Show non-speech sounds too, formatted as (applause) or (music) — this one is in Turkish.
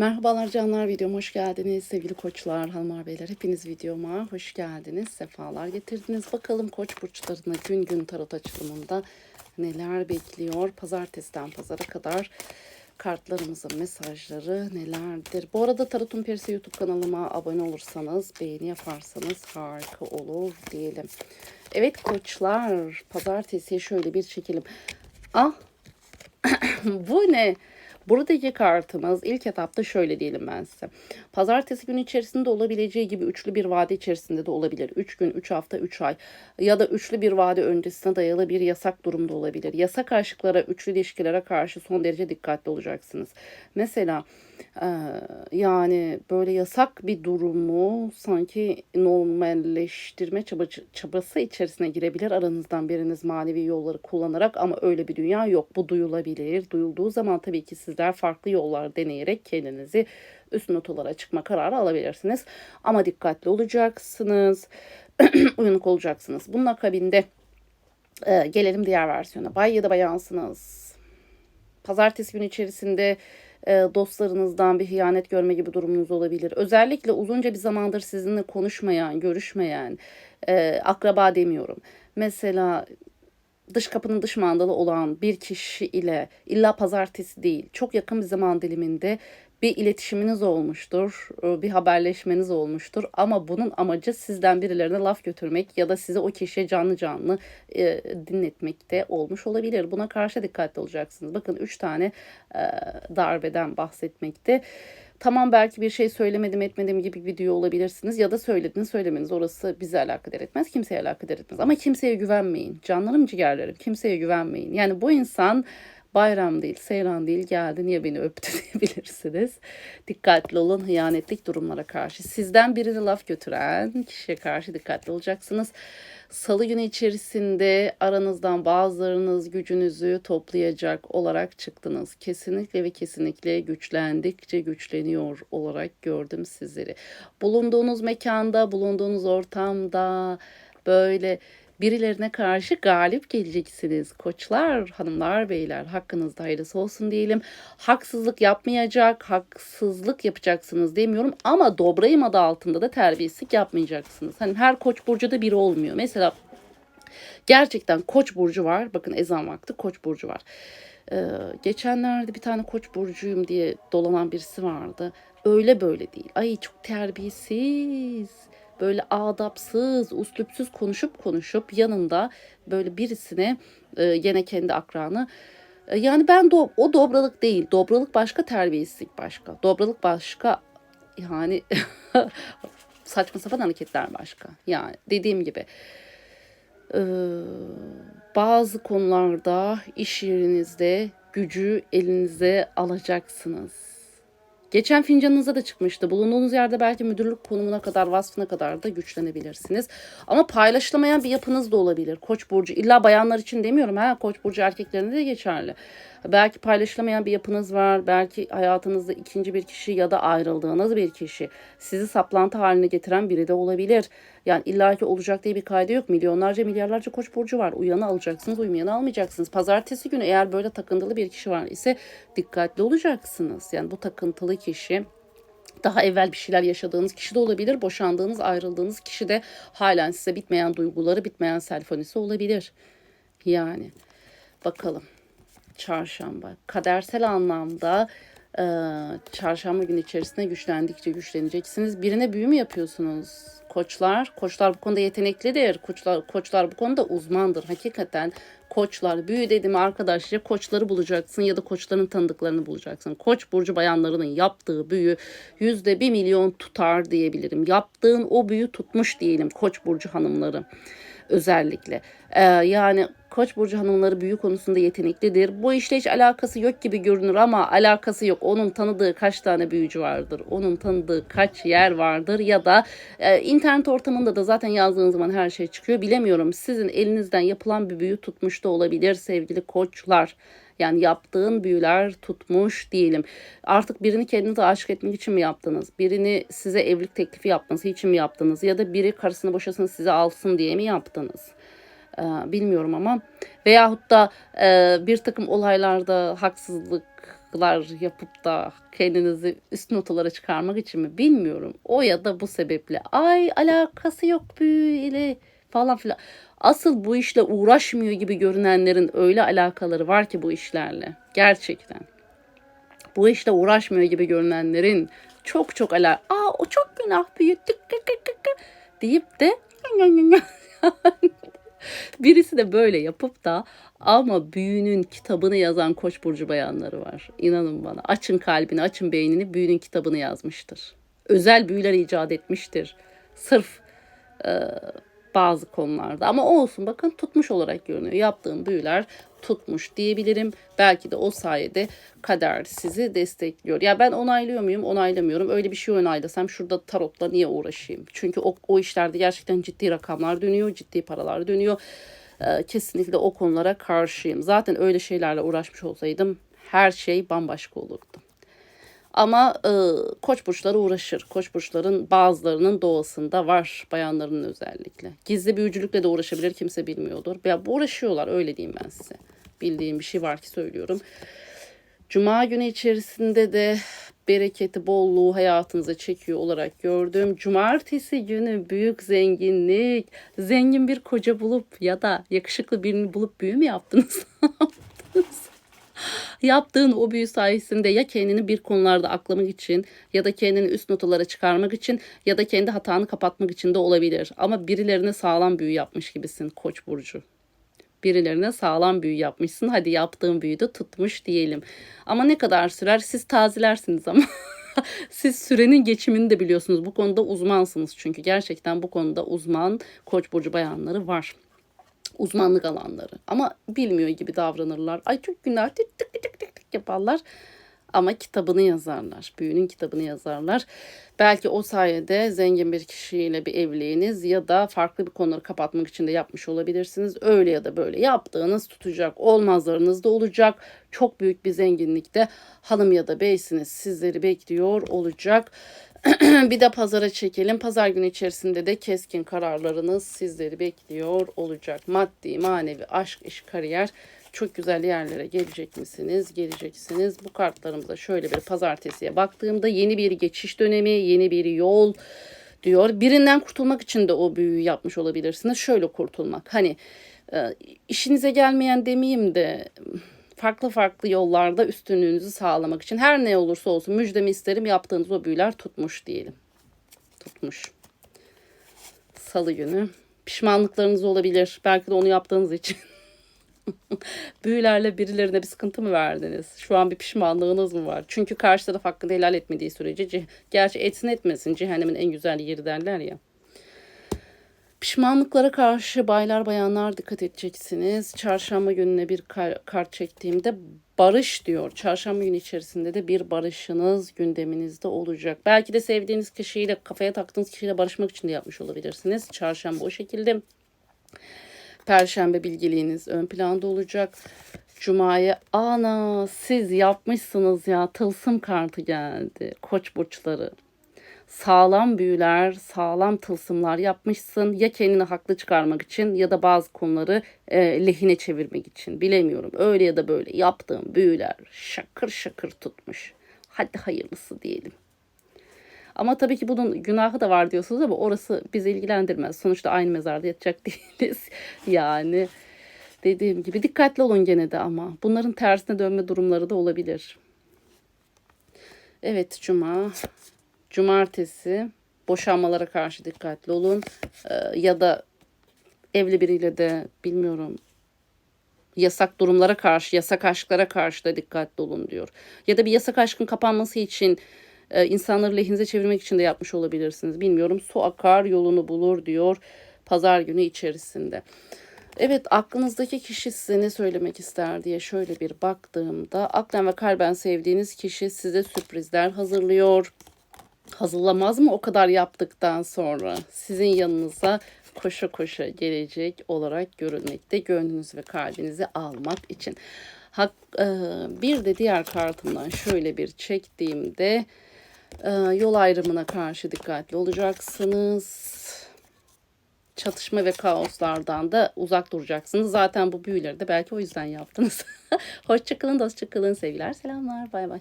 Merhabalar canlar videoma hoş geldiniz. Sevgili koçlar, hanımlar beyler hepiniz videoma hoş geldiniz. Sefalar getirdiniz. Bakalım koç burçlarını gün gün tarot açılımında neler bekliyor? Pazartesiden pazara kadar kartlarımızın mesajları nelerdir? Bu arada Tarot'un Perisi YouTube kanalıma abone olursanız beğeni yaparsanız harika olur diyelim. Evet koçlar pazartesiye şöyle bir çekelim. Ah (coughs) bu ne? Buradaki kartımız ilk etapta şöyle diyelim ben size. Pazartesi günü içerisinde olabileceği gibi üçlü bir vade içerisinde de olabilir. 3 gün, 3 hafta, 3 ay ya da üçlü bir vade öncesine dayalı bir yasak durumda olabilir. Yasak aşıklara, üçlü ilişkilere karşı son derece dikkatli olacaksınız. Mesela yani böyle yasak bir durumu sanki normalleştirme çabası, içerisine girebilir. Aranızdan biriniz manevi yolları kullanarak ama öyle bir dünya yok. Bu duyulabilir. Duyulduğu zaman tabii ki sizler farklı yollar deneyerek kendinizi üst notalara çıkma kararı alabilirsiniz. Ama dikkatli olacaksınız. (clears throat) uyanık olacaksınız. Bunun akabinde e, gelelim diğer versiyona. Bay ya da bayansınız. Pazartesi günü içerisinde dostlarınızdan bir hıyanet görme gibi durumunuz olabilir. Özellikle uzunca bir zamandır sizinle konuşmayan, görüşmeyen, e, akraba demiyorum. Mesela dış kapının dış mandalı olan bir kişi ile illa pazartesi değil çok yakın bir zaman diliminde bir iletişiminiz olmuştur, e, bir haberleşmeniz olmuştur ama bunun amacı sizden birilerine laf götürmek ya da sizi o kişiye canlı canlı e, dinletmek de olmuş olabilir. Buna karşı dikkatli olacaksınız. Bakın 3 tane e, darbeden bahsetmekte. Tamam belki bir şey söylemedim etmedim gibi bir video olabilirsiniz ya da söylediniz söylemeniz orası bize alakadar etmez kimseye alakadar etmez ama kimseye güvenmeyin canlarım ciğerlerim kimseye güvenmeyin yani bu insan bayram değil, seyran değil geldi niye beni öptü (laughs) diyebilirsiniz. Dikkatli olun hıyanetlik durumlara karşı. Sizden birine laf götüren kişiye karşı dikkatli olacaksınız. Salı günü içerisinde aranızdan bazılarınız gücünüzü toplayacak olarak çıktınız. Kesinlikle ve kesinlikle güçlendikçe güçleniyor olarak gördüm sizleri. Bulunduğunuz mekanda, bulunduğunuz ortamda böyle birilerine karşı galip geleceksiniz. Koçlar, hanımlar, beyler hakkınızda hayırlısı olsun diyelim. Haksızlık yapmayacak, haksızlık yapacaksınız demiyorum ama Dobrayım adı altında da terbiyesizlik yapmayacaksınız. Hani her koç burcu da biri olmuyor. Mesela gerçekten koç burcu var. Bakın ezan vakti koç burcu var. Ee, geçenlerde bir tane koç burcuyum diye dolanan birisi vardı. Öyle böyle değil. Ay çok terbiyesiz böyle adapsız, uslupsuz konuşup konuşup yanında böyle birisine e, gene kendi akranı e, yani ben do o dobralık değil. Dobralık başka, terbiyesizlik başka. Dobralık başka yani (laughs) saçma sapan hareketler başka. Yani dediğim gibi e, bazı konularda iş yerinizde gücü elinize alacaksınız Geçen fincanınıza da çıkmıştı. Bulunduğunuz yerde belki müdürlük konumuna kadar, vasfına kadar da güçlenebilirsiniz. Ama paylaşılamayan bir yapınız da olabilir. Koç burcu illa bayanlar için demiyorum ha. Koç burcu erkeklerine de geçerli. Belki paylaşılamayan bir yapınız var. Belki hayatınızda ikinci bir kişi ya da ayrıldığınız bir kişi sizi saplantı haline getiren biri de olabilir. Yani illaki olacak diye bir kaydı yok. Milyonlarca milyarlarca koç burcu var. Uyanı alacaksınız, uymayanı almayacaksınız. Pazartesi günü eğer böyle takıntılı bir kişi var ise dikkatli olacaksınız. Yani bu takıntılı kişi daha evvel bir şeyler yaşadığınız kişi de olabilir. Boşandığınız, ayrıldığınız kişi de halen size bitmeyen duyguları, bitmeyen selfonisi olabilir. Yani bakalım çarşamba. Kadersel anlamda e, çarşamba günü içerisinde güçlendikçe güçleneceksiniz. Birine büyü mü yapıyorsunuz? Koçlar, koçlar bu konuda yeteneklidir. Koçlar, koçlar bu konuda uzmandır. Hakikaten koçlar büyü dedim arkadaşlar koçları bulacaksın ya da koçların tanıdıklarını bulacaksın. Koç burcu bayanlarının yaptığı büyü yüzde bir milyon tutar diyebilirim. Yaptığın o büyü tutmuş diyelim koç burcu hanımları özellikle. Ee, yani Koç burcu hanımları büyü konusunda yeteneklidir. Bu işle hiç alakası yok gibi görünür ama alakası yok. Onun tanıdığı kaç tane büyücü vardır? Onun tanıdığı kaç yer vardır? Ya da e, internet ortamında da zaten yazdığınız zaman her şey çıkıyor. Bilemiyorum. Sizin elinizden yapılan bir büyü tutmuş da olabilir sevgili koçlar. Yani yaptığın büyüler tutmuş diyelim. Artık birini kendinize aşık etmek için mi yaptınız? Birini size evlilik teklifi yapması için mi yaptınız? Ya da biri karısını boşasın size alsın diye mi yaptınız? Ee, bilmiyorum ama veyahut da e, bir takım olaylarda haksızlık alaklar yapıp da kendinizi üst notalara çıkarmak için mi bilmiyorum. O ya da bu sebeple ay alakası yok büyüyle falan filan. Asıl bu işle uğraşmıyor gibi görünenlerin öyle alakaları var ki bu işlerle. Gerçekten. Bu işle uğraşmıyor gibi görünenlerin çok çok ala aa o çok günah büyüttük (laughs) deyip de (laughs) (laughs) birisi de böyle yapıp da ama büyünün kitabını yazan Koç burcu bayanları var. İnanın bana. Açın kalbini, açın beynini. Büyünün kitabını yazmıştır. Özel büyüler icat etmiştir. Sırf e, bazı konularda. Ama olsun bakın tutmuş olarak görünüyor. Yaptığım büyüler tutmuş diyebilirim. Belki de o sayede kader sizi destekliyor. Ya ben onaylıyor muyum? Onaylamıyorum. Öyle bir şey onaylasam şurada tarotla niye uğraşayım? Çünkü o, o işlerde gerçekten ciddi rakamlar dönüyor, ciddi paralar dönüyor. Ee, kesinlikle o konulara karşıyım. Zaten öyle şeylerle uğraşmış olsaydım her şey bambaşka olurdu. Ama e, koç burçları uğraşır. Koç burçların bazılarının doğasında var. Bayanların özellikle. Gizli büyücülükle de uğraşabilir kimse bilmiyordur. Ya uğraşıyorlar öyle diyeyim ben size. Bildiğim bir şey var ki söylüyorum. Cuma günü içerisinde de bereketi, bolluğu hayatınıza çekiyor olarak gördüm. Cumartesi günü büyük zenginlik, zengin bir koca bulup ya da yakışıklı birini bulup büyü mü yaptınız? (laughs) Yaptığın o büyü sayesinde ya kendini bir konularda aklamak için ya da kendini üst notalara çıkarmak için ya da kendi hatanı kapatmak için de olabilir. Ama birilerine sağlam büyü yapmış gibisin Koç burcu birilerine sağlam büyü yapmışsın. Hadi yaptığın büyü de tutmuş diyelim. Ama ne kadar sürer? Siz tazelersiniz ama. (laughs) Siz sürenin geçimini de biliyorsunuz. Bu konuda uzmansınız çünkü gerçekten bu konuda uzman koç burcu bayanları var. Uzmanlık alanları. Ama bilmiyor gibi davranırlar. Ay çok günah tık tık tık tık tık yaparlar. Ama kitabını yazarlar. Büyünün kitabını yazarlar. Belki o sayede zengin bir kişiyle bir evliliğiniz ya da farklı bir konuları kapatmak için de yapmış olabilirsiniz. Öyle ya da böyle yaptığınız tutacak. Olmazlarınız da olacak. Çok büyük bir zenginlikte hanım ya da beysiniz sizleri bekliyor olacak. (clears throat) bir de pazara çekelim. Pazar günü içerisinde de keskin kararlarınız sizleri bekliyor olacak. Maddi, manevi, aşk, iş, kariyer çok güzel yerlere gelecek misiniz? Geleceksiniz. Bu kartlarımıza şöyle bir pazartesiye baktığımda yeni bir geçiş dönemi, yeni bir yol diyor. Birinden kurtulmak için de o büyüyü yapmış olabilirsiniz. Şöyle kurtulmak. Hani e, işinize gelmeyen demeyeyim de farklı farklı yollarda üstünlüğünüzü sağlamak için her ne olursa olsun müjdemi isterim yaptığınız o büyüler tutmuş diyelim. Tutmuş. Salı günü. Pişmanlıklarınız olabilir. Belki de onu yaptığınız için. (laughs) Büyülerle birilerine bir sıkıntı mı verdiniz? Şu an bir pişmanlığınız mı var? Çünkü karşı taraf hakkında helal etmediği sürece gerçi etsin etmesin cehennemin en güzel yeri derler ya. Pişmanlıklara karşı baylar bayanlar dikkat edeceksiniz. Çarşamba gününe bir kar- kart çektiğimde barış diyor. Çarşamba günü içerisinde de bir barışınız gündeminizde olacak. Belki de sevdiğiniz kişiyle kafaya taktığınız kişiyle barışmak için de yapmış olabilirsiniz. Çarşamba o şekilde. Perşembe bilgiliğiniz ön planda olacak. Cuma'ya ana siz yapmışsınız ya tılsım kartı geldi. Koç burçları. Sağlam büyüler, sağlam tılsımlar yapmışsın. Ya kendini haklı çıkarmak için ya da bazı konuları e, lehine çevirmek için. Bilemiyorum. Öyle ya da böyle yaptığım büyüler şakır şakır tutmuş. Hadi hayırlısı diyelim. Ama tabii ki bunun günahı da var diyorsunuz ama orası bizi ilgilendirmez. Sonuçta aynı mezarda yatacak (laughs) değiliz. yani dediğim gibi dikkatli olun gene de ama. Bunların tersine dönme durumları da olabilir. Evet cuma, cumartesi boşanmalara karşı dikkatli olun. Ee, ya da evli biriyle de bilmiyorum yasak durumlara karşı, yasak aşklara karşı da dikkatli olun diyor. Ya da bir yasak aşkın kapanması için e, insanları lehinize çevirmek için de yapmış olabilirsiniz. Bilmiyorum. Su akar yolunu bulur diyor pazar günü içerisinde. Evet aklınızdaki kişi size ne söylemek ister diye şöyle bir baktığımda aklen ve kalben sevdiğiniz kişi size sürprizler hazırlıyor. Hazırlamaz mı o kadar yaptıktan sonra sizin yanınıza koşa koşa gelecek olarak görünmekte gönlünüzü ve kalbinizi almak için. Hak, e, bir de diğer kartımdan şöyle bir çektiğimde e, yol ayrımına karşı dikkatli olacaksınız. çatışma ve kaoslardan da uzak duracaksınız. Zaten bu büyüleri de belki o yüzden yaptınız. (laughs) Hoşçakalın, dostçakalın, sevgiler, selamlar, bay bay.